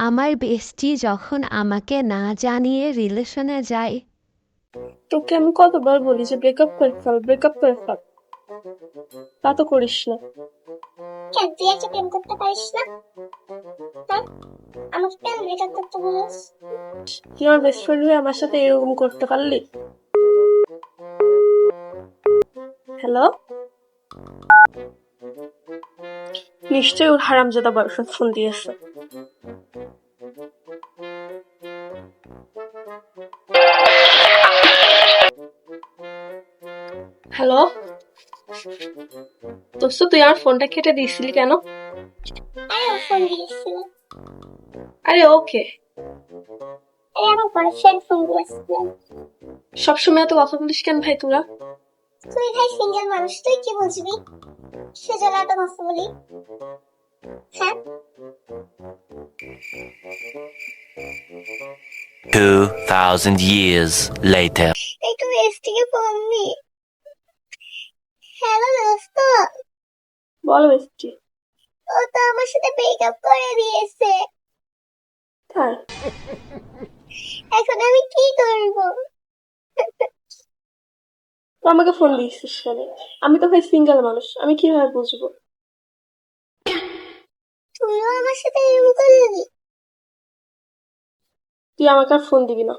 আমার বেস্টি যখন আমাকে না জানিয়ে রিলেশনে যায়। তোকে আমি কতবার বলি যে ব্রেকআপ করে ফেল ব্রেকআপ করে ফেল? তা তো করিস না। কেন তুই একটা প্রেম করতে পারিস না? হ্যাঁ? আমাকে কেন ব্রেকআপ করতে বলিস? তুই আমার বেস্ট ফ্রেন্ড হয়ে আমার সাথে এরকম করতে পারলি? হ্যালো নিশ্চয়ই ওর হারামজাদা বয়ফ্রেন্ড ফোন দিয়েছে। হ্যালো? দোস্ত তুই আমার ফোনটা কেটে দিয়েছিলি কেন? আরে ওকে। সবসময় এত কথা বলিস কেন ভাই তোরা? তুই ভাই সিঙ্গেল মানুষ তুই কি বুঝবি? সেজন্য এত কথা বলি। হ্যাঁ? 2,000 years later. একটু ফোন দি হ্যালো দোস্ত বলো বেস্টি ও তো আমার সাথে ব্রেকআপ করে দিয়েছে। তাই এখন আমি কি করব? তো আমাকে ফোন দিয়েছিস কেন আমি তো ভাই সিঙ্গেল মানুষ আমি কীভাবে বুঝব? তুইও আমার সাথে এরকম করলি তুই আমাকে আর ফোন দিবি না।